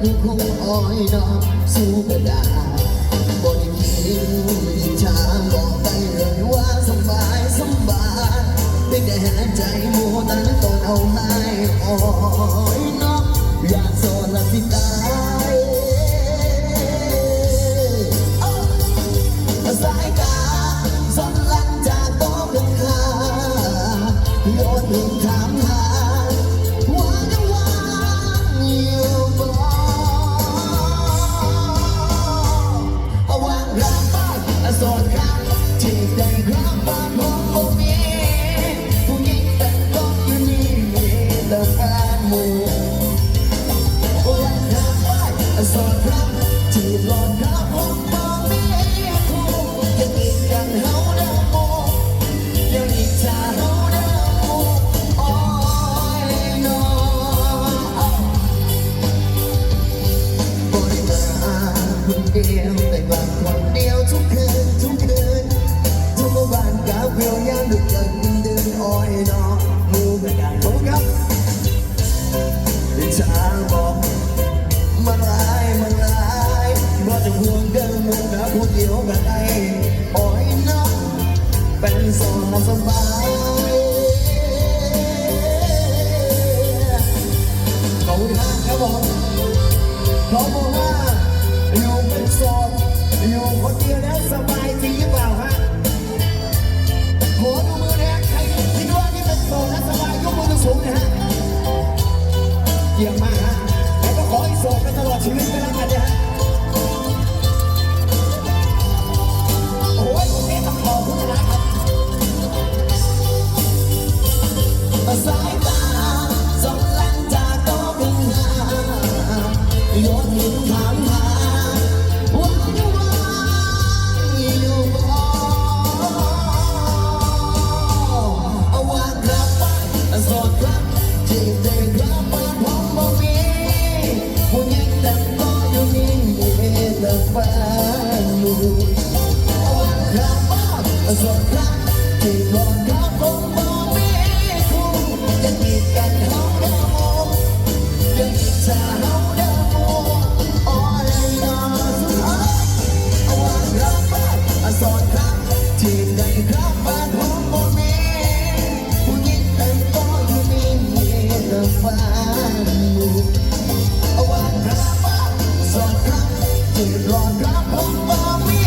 คงอ้อยน้องสู้กระดาบนนี้ไม่ทางบอกไปเลยว่าสบายสบายไม่ได้หาใจโมตันตนเอาให้อ้อยน้องอยากโซนละสิตายสายตาส่นลันจากต้องเป็นข้าโยนหนึ่ง โอ้ยน้ำไหลสอนรักจีบหลอนน้ำหอมบางมีไคู่ยังอีกกันเฮาด้อโมยังอีกจะเฮาด้อโมโอ้ยน้องคนเดียวแต่กลับคนเดียวทุกคืน เป็นโสดสบายเขาทางเขาบอก As a black, they won't Hey, Lord, I'm home for me.